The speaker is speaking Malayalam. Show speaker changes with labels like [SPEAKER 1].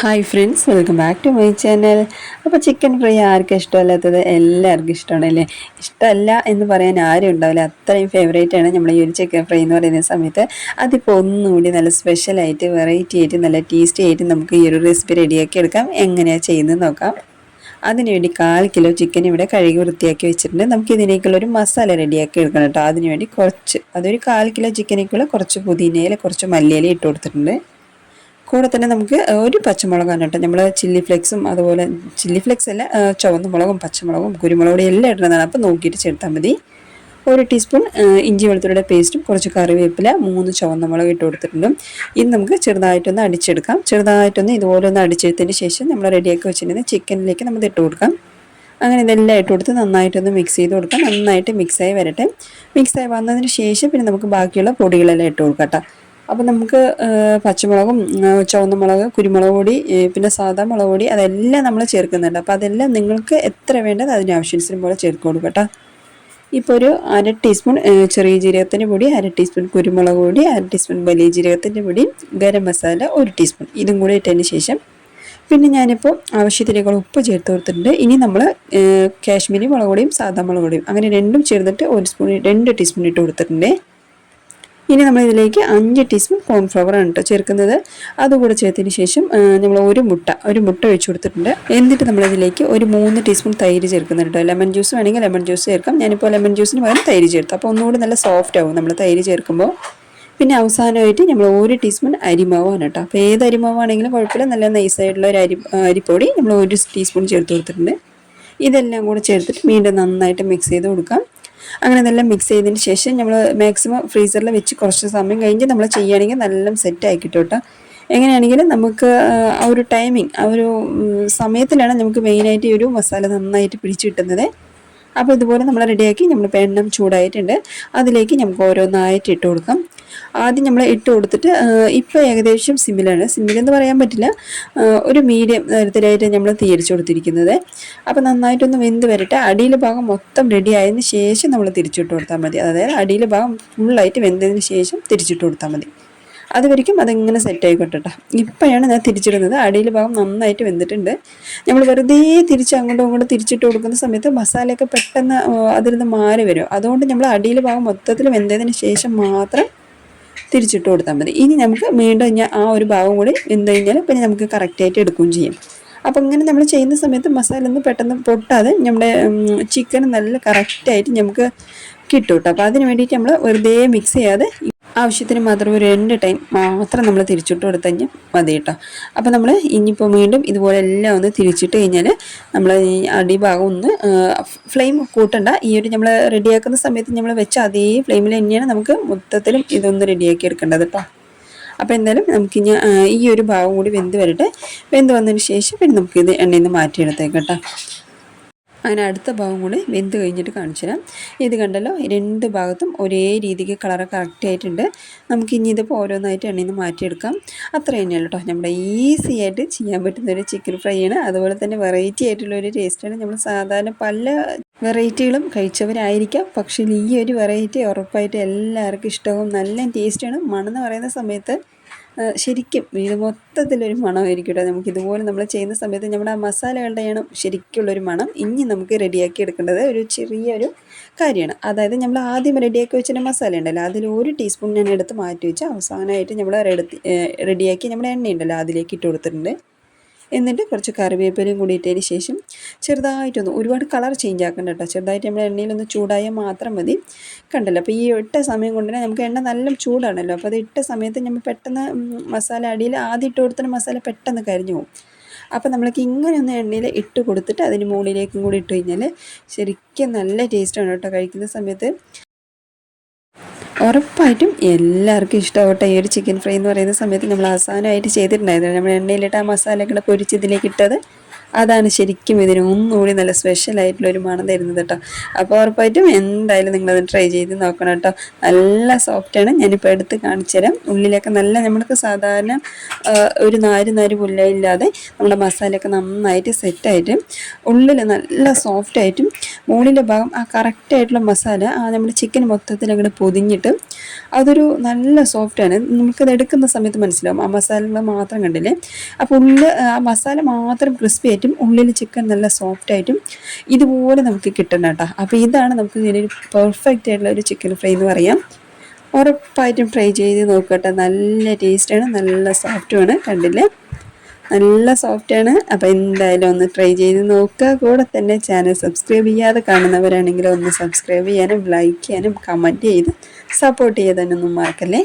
[SPEAKER 1] Hi friends welcome back to my channel അപ്പോൾ ചിക്കൻ ഫ്രൈ ആർക്കും ഇഷ്ടമല്ലാത്തത്? എല്ലാവർക്കും ഇഷ്ടമാണല്ലേ? ഇഷ്ടമല്ല എന്ന് പറയാൻ ആരും ഉണ്ടാവില്ല. അത്രയും ഫേവറേറ്റ് ആണ് നമ്മൾ ഈ ഒരു ചിക്കൻ ഫ്രൈ എന്ന് പറയുന്ന സമയത്ത്. അതിപ്പോൾ ഒന്നുകൂടി നല്ല സ്പെഷ്യലായിട്ട് വെറൈറ്റി ആയിട്ട് നല്ല ടേസ്റ്റി ആയിട്ട് നമുക്ക് ഈ ഒരു റെസിപ്പി റെഡിയാക്കി എടുക്കാം. എങ്ങനെയാണ് ചെയ്യുന്നത് നോക്കാം. അതിനുവേണ്ടി കാൽ കിലോ ചിക്കൻ ഇവിടെ കഴുകി വൃത്തിയാക്കി വെച്ചിട്ടുണ്ട്. നമുക്ക് ഇതിനേക്കുള്ള ഒരു മസാല റെഡിയാക്കി എടുക്കണം കേട്ടോ. അതിനുവേണ്ടി കുറച്ച് അതൊരു കാൽ കിലോ ചിക്കനേക്കുള്ള കുറച്ച് പുതിനയിൽ കുറച്ച് മല്ലിയില ഇട്ട് കൊടുത്തിട്ടുണ്ട്. കൂടെ തന്നെ നമുക്ക് ഒരു പച്ചമുളകാണ് കേട്ടോ. നമ്മൾ ചില്ലി ഫ്ലെക്സും അതുപോലെ ചില്ലി ഫ്ലെക്സ് അല്ല ചുവന്ന മുളകും പച്ചമുളകും കുരുമുളകും എല്ലാം ഇടുന്നതാണ്. അപ്പോൾ നോക്കിയിട്ട് ചേർത്താൽ മതി. ഒരു ടീസ്പൂൺ ഇഞ്ചി വെളുത്തുള്ളിയുടെ പേസ്റ്റും കുറച്ച് കറിവേപ്പില മൂന്ന് ചുവന്ന മുളക് ഇട്ട് കൊടുത്തിട്ടുണ്ട്. ഇത് നമുക്ക് ചെറുതായിട്ടൊന്ന് അടിച്ചെടുക്കാം. ചെറുതായിട്ടൊന്ന് ഇതുപോലെ ഒന്ന് അടിച്ചെടുത്തതിന് ശേഷം നമ്മൾ റെഡിയാക്കി വെച്ചിരുന്ന ചിക്കനിലേക്ക് നമുക്ക് ഇട്ട് കൊടുക്കാം. അങ്ങനെ ഇതെല്ലാം ഇട്ട് കൊടുത്ത് നന്നായിട്ടൊന്ന് മിക്സ് ചെയ്ത് കൊടുക്കാം. നന്നായിട്ട് മിക്സായി വരട്ടെ. മിക്സായി വന്നതിന് ശേഷം പിന്നെ നമുക്ക് ബാക്കിയുള്ള പൊടികളെല്ലാം ഇട്ട് കൊടുക്കാം കേട്ടോ. അപ്പോൾ നമുക്ക് പച്ചമുളകും ചുവന്ന മുളക് കുരുമുളക് പൊടി പിന്നെ സാധാ മുളക് പൊടി അതെല്ലാം നമ്മൾ ചേർക്കുന്നുണ്ട്. അപ്പോൾ അതെല്ലാം നിങ്ങൾക്ക് എത്ര വേണ്ടത് അതിന് ആവശ്യാനുസരം പോലെ കൊടുക്കുക കേട്ടോ ഇപ്പോൾ ഒരു അര ടീസ്പൂൺ ചെറിയ ജീരകത്തിന്റെ പൊടി അര ടീസ്പൂൺ കുരുമുളക് പൊടി അര ടീസ്പൂൺ വലിയ ജീരകത്തിന്റെ പൊടി ഗരം മസാല ഒരു ടീസ്പൂൺ. ഇതും കൂടി ഇട്ടതിന് ശേഷം പിന്നെ ഞാനിപ്പോൾ ആവശ്യത്തിനേക്കാൾ ഉപ്പ് ചേർത്ത് കൊടുത്തിട്ടുണ്ട്. ഇനി നമ്മൾ കാശ്മീരി മുളക് പൊടിയും സാധാ മുളക് പൊടിയും അങ്ങനെ രണ്ടും ചേർന്നിട്ട് ഒരു സ്പൂൺ രണ്ട് ടീസ്പൂൺ ഇട്ട് കൊടുത്തിട്ടുണ്ട്. ഇനി നമ്മൾ ഇതിലേക്ക് അഞ്ച് ടീസ്പൂൺ കോൺഫ്ലവർ ആണ് കേട്ടോ ചേർക്കുന്നത്. അതുകൂടെ ചേർത്തതിന് ശേഷം നമ്മൾ ഒരു മുട്ട ഒരു മുട്ട ഒഴിച്ചു കൊടുത്തിട്ടുണ്ട്. എന്നിട്ട് നമ്മളിതിലേക്ക് ഒരു മൂന്ന് ടീസ്പൂൺ തൈര് ചേർക്കുന്നുണ്ട് ലെമൺ ജ്യൂസ് വേണമെങ്കിൽ ലെമൺ ജ്യൂസ് ചേർക്കാം. ഞാനിപ്പോൾ ലെമൺ ജ്യൂസിന് പകരം തൈര് ചേർത്ത്. അപ്പോൾ ഒന്നുകൂടി നല്ല സോഫ്റ്റ് ആവും നമ്മൾ തൈര് ചേർക്കുമ്പോൾ പിന്നെ അവസാനമായിട്ട് നമ്മൾ ഒരു ടീസ്പൂൺ അരിമാവാണ് കേട്ടോ അപ്പോൾ ഏത് അരിമാവാണെങ്കിലും കുഴപ്പമില്ല. നല്ല നൈസായിട്ടുള്ള ഒരു അരി അരിപ്പൊടി നമ്മൾ ഒരു ടീസ്പൂൺ ചേർത്ത് കൊടുത്തിട്ടുണ്ട്. ഇതെല്ലാം കൂടെ ചേർത്തിട്ട് വീണ്ടും നന്നായിട്ട് മിക്സ് ചെയ്ത് കൊടുക്കാം. അങ്ങനെ ഇതെല്ലാം മിക്സ് ചെയ്തതിന് ശേഷം നമ്മൾ മാക്സിമം ഫ്രീസറിൽ വെച്ച് കുറച്ച് സമയം കഴിഞ്ഞ് നമ്മൾ ചെയ്യുകയാണെങ്കിൽ നല്ല സെറ്റ് ആയി കിട്ടും കേട്ടോ എങ്ങനെയാണെങ്കിലും നമുക്ക് ആ ഒരു ടൈമിങ് ആ ഒരു സമയത്തിലാണ് നമുക്ക് മെയിനായിട്ട് ഈ ഒരു മസാല നന്നായിട്ട് പിടിച്ച് കിട്ടുന്നത്. അപ്പോൾ ഇതുപോലെ നമ്മൾ റെഡിയാക്കി നമ്മൾ എണ്ണം ചൂടായിട്ടുണ്ട്. അതിലേക്ക് നമുക്ക് ഓരോന്നായിട്ട് ഇട്ട് കൊടുക്കാം. ആദ്യം നമ്മൾ ഇട്ട് കൊടുത്തിട്ട് ഇപ്പോൾ ഏകദേശം സിമിലാണ് സിമിലെന്ന് പറയാൻ പറ്റില്ല. ഒരു മീഡിയം തരത്തിലായിട്ട് നമ്മൾ തിരിച്ചു കൊടുത്തിരിക്കുന്നത്. അപ്പോൾ നന്നായിട്ടൊന്ന് വെന്ത് വരട്ടെ. അടിയിലെ ഭാഗം മൊത്തം റെഡി ആയതിന് ശേഷം നമ്മൾ തിരിച്ചിട്ട് കൊടുത്താൽ മതി. അതായത് അടിയിലെ ഭാഗം ഫുള്ളായിട്ട് വെന്തതിന് ശേഷം തിരിച്ചിട്ട് കൊടുത്താൽ മതി. അതുവരിക്കും അതിങ്ങനെ സെറ്റ് ആയിക്കോട്ടെ കേട്ടോ ഇപ്പോഴാണ് ഞാൻ തിരിച്ചിടുന്നത്. അടിയിൽ ഭാഗം നന്നായിട്ട് വെന്തിട്ടുണ്ട്. നമ്മൾ വെറുതെ തിരിച്ച് അങ്ങോട്ടും ഇങ്ങോട്ടും തിരിച്ചിട്ട് കൊടുക്കുന്ന സമയത്ത് മസാലയൊക്കെ പെട്ടെന്ന് അതിൽ നിന്ന് മാറി വരും. അതുകൊണ്ട് നമ്മൾ അടിയിൽ ഭാഗം മൊത്തത്തിൽ വെന്തതിന് ശേഷം മാത്രം തിരിച്ചിട്ട് കൊടുത്താൽ മതി. ഇനി നമുക്ക് വീണ്ടും ഞാൻ ആ ഒരു ഭാഗം കൂടി എന്ത് കഴിഞ്ഞാൽ പിന്നെ നമുക്ക് കറക്റ്റായിട്ട് എടുക്കുകയും ചെയ്യും. അപ്പോൾ ഇങ്ങനെ നമ്മൾ ചെയ്യുന്ന സമയത്ത് മസാല ഒന്നും പെട്ടെന്ന് പൊട്ടാതെ നമ്മുടെ ചിക്കൻ നല്ല കറക്റ്റായിട്ട് നമുക്ക് കിട്ടും കേട്ടോ. അപ്പോൾ അതിന് വേണ്ടിയിട്ട് നമ്മൾ വെറുതെ മിക്സ് ചെയ്യാതെ ആവശ്യത്തിന് മാത്രം ഒരു രണ്ട് ടൈം മാത്രം നമ്മൾ തിരിച്ചിട്ട് കൊടുത്തു കഴിഞ്ഞാൽ മതി കേട്ടോ. അപ്പോൾ നമ്മൾ ഇനിയിപ്പോൾ വീണ്ടും ഇതുപോലെ എല്ലാം ഒന്ന് തിരിച്ചിട്ട് കഴിഞ്ഞാൽ നമ്മൾ ഈ അടിഭാഗം ഒന്ന് ഫ്ലെയിം കൂട്ടണ്ട. ഈ ഒരു നമ്മൾ റെഡിയാക്കുന്ന സമയത്ത് നമ്മൾ വെച്ച അതേ ഫ്ലെയിമിൽ തന്നെയാണ് നമുക്ക് മൊത്തത്തിലും ഇതൊന്ന് റെഡിയാക്കി എടുക്കേണ്ടത് കേട്ടോ. അപ്പോൾ എന്തായാലും നമുക്കിനി ആ, ഈ ഒരു ഭാഗം കൂടി വെന്ത് വരട്ടെ. വെന്ത് വന്നതിന് ശേഷം പിന്നെ നമുക്കിത് എണ്ണയിൽ നിന്ന് മാറ്റിയെടുത്തേക്കട്ടോ കേട്ടോ. അങ്ങനെ അടുത്ത ഭാഗം കൂടി വെന്ത് കഴിഞ്ഞിട്ട് കാണിച്ചു തരാം. ഇത് കണ്ടല്ലോ രണ്ട് ഭാഗത്തും ഒരേ രീതിക്ക് കളറ് കറക്റ്റ് ആയിട്ടുണ്ട്. നമുക്ക് ഇനി ഇതിപ്പോൾ ഓരോന്നായിട്ട് എണ്ണയിൽ നിന്ന് മാറ്റിയെടുക്കാം. അത്ര തന്നെയല്ലോ കേട്ടോ നമ്മുടെ ഈസി ആയിട്ട് ചെയ്യാൻ പറ്റുന്ന ഒരു ചിക്കൻ ഫ്രൈ ആണ്. അതുപോലെ തന്നെ വെറൈറ്റി ആയിട്ടുള്ള ഒരു ടേസ്റ്റാണ് നമ്മൾ സാധാരണ പല വെറൈറ്റികളും കഴിച്ചവരായിരിക്കാം. പക്ഷേ ഈ ഒരു വെറൈറ്റി ഉറപ്പായിട്ട് എല്ലാവർക്കും ഇഷ്ടവും നല്ല ടേസ്റ്റാണ് മണമെന്ന് പറയുന്ന സമയത്ത് ശരിക്കും ഇത് മൊത്തത്തിലൊരു മണമായിരിക്കും കേട്ടോ നമുക്ക് ഇതുപോലെ നമ്മൾ ചെയ്യുന്ന സമയത്ത് നമ്മുടെ ആ മസാലകളുടെയാണ് ശരിക്കുള്ളൊരു മണം ഇനി നമുക്ക് റെഡിയാക്കി എടുക്കേണ്ടത് ഒരു ചെറിയൊരു കാര്യമാണ്. അതായത് നമ്മൾ ആദ്യം റെഡിയാക്കി വെച്ചിട്ട് മസാല ഉണ്ടല്ലോ അതിൽ ഒരു ടീസ്പൂൺ ഞാൻ എടുത്ത് മാറ്റി വെച്ച് അവസാനമായിട്ട് നമ്മൾ എടുത്ത് റെഡിയാക്കി നമ്മുടെ എണ്ണ ഉണ്ടല്ലോ അതിലേക്ക് ഇട്ട് കൊടുത്തിട്ടുണ്ട്. എന്നിട്ട് കുറച്ച് കറിവേപ്പിലയും കൂടി ഇട്ടതിന് ശേഷം ചെറുതായിട്ടൊന്ന് ഒരുപാട് കളർ ചേഞ്ച് ആക്കണ്ട കേട്ടോ. ചെറുതായിട്ട് നമ്മൾ എണ്ണയിലൊന്ന് ചൂടായാൽ മാത്രം മതി. കണ്ടല്ലോ? അപ്പോൾ ഈ ഇട്ട സമയം കൊണ്ട് തന്നെ നമുക്ക് എണ്ണ നല്ല ചൂടാണല്ലോ. അപ്പോൾ അത് ഇട്ട സമയത്ത് നമ്മൾ പെട്ടെന്ന് മസാല അടിയിൽ ആദ്യം ഇട്ട് കൊടുത്തിട്ട് മസാല പെട്ടെന്ന് കരിഞ്ഞു പോകും. അപ്പോൾ നമ്മൾക്ക് ഇങ്ങനെ ഒന്ന് എണ്ണയിൽ ഇട്ട് കൊടുത്തിട്ട് അതിന് മുകളിലേക്കും കൂടി ഇട്ട് കഴിഞ്ഞാൽ ശരിക്കും നല്ല ടേസ്റ്റാണ് കേട്ടോ കഴിക്കുന്ന സമയത്ത്. ഉറപ്പായിട്ടും എല്ലാവർക്കും ഇഷ്ടമാവട്ടെ. ഈ ഒരു ചിക്കൻ ഫ്രൈ എന്ന് പറയുന്ന സമയത്ത് നമ്മൾ അവസാനമായിട്ട് ചെയ്തിട്ടുണ്ടായിരുന്നു. നമ്മൾ എണ്ണയിലിട്ട് ആ മസാലയൊക്കെ പൊരിച്ച് ഇതിലേക്ക് ഇട്ടത് അതാണ് ശരിക്കും ഇതിന് ഒന്നുകൂടി നല്ല സ്പെഷ്യൽ ആയിട്ടുള്ള ഒരു മണം തരുന്നത് കേട്ടോ അപ്പോൾ ഉറപ്പായിട്ടും എന്തായാലും നിങ്ങളത് ട്രൈ ചെയ്ത് നോക്കണം കേട്ടോ നല്ല സോഫ്റ്റാണ് ഞാനിപ്പോൾ എടുത്ത് കാണിച്ചു തരാം. ഉള്ളിലൊക്കെ നല്ല നമ്മൾക്ക് സാധാരണ ഒരു നാര് നാര് പുല്ലായില്ലാതെ നമ്മുടെ മസാലയൊക്കെ നന്നായിട്ട് സെറ്റായിട്ട് ഉള്ളിൽ നല്ല സോഫ്റ്റായിട്ടും മുകളിലെ ഭാഗം ആ കറക്റ്റായിട്ടുള്ള മസാല ആ നമ്മുടെ ചിക്കൻ മൊത്തത്തിൽ അങ്ങോട്ട് പൊതിഞ്ഞിട്ട് അതൊരു നല്ല സോഫ്റ്റാണ് നമുക്കത് എടുക്കുന്ന സമയത്ത് മനസ്സിലാവും. ആ മസാലകൾ മാത്രം കണ്ടില്ലേ? അപ്പോൾ ഉള്ളിൽ ആ മസാല മാത്രം ക്രിസ്പി ആയിട്ടും ഉള്ളിൽ ചിക്കൻ നല്ല സോഫ്റ്റ് ആയിട്ടും ഇതുപോലെ നമുക്ക് കിട്ടണം കേട്ടോ. അപ്പോൾ ഇതാണ് നമുക്ക് ഇതിനൊരു പെർഫെക്റ്റ് ആയിട്ടുള്ള ഒരു ചിക്കൻ ഫ്രൈ എന്ന് പറയാം. ഉറപ്പായിട്ടും ട്രൈ ചെയ്ത് നോക്കട്ടെ നല്ല ടേസ്റ്റാണ് നല്ല സോഫ്റ്റുമാണ് കണ്ടില്ലേ? നല്ല സോഫ്റ്റാണ് അപ്പോൾ എന്തായാലും ഒന്ന് ട്രൈ ചെയ്ത് നോക്കുക. കൂടെ തന്നെ ചാനൽ സബ്സ്ക്രൈബ് ചെയ്യാതെ കാണുന്നവരാണെങ്കിൽ ഒന്ന് സബ്സ്ക്രൈബ് ചെയ്യാനും ലൈക്ക് ചെയ്യാനും കമന്റ് ചെയ്ത് സപ്പോർട്ട് ചെയ്യാനൊന്നും മറക്കല്ലേ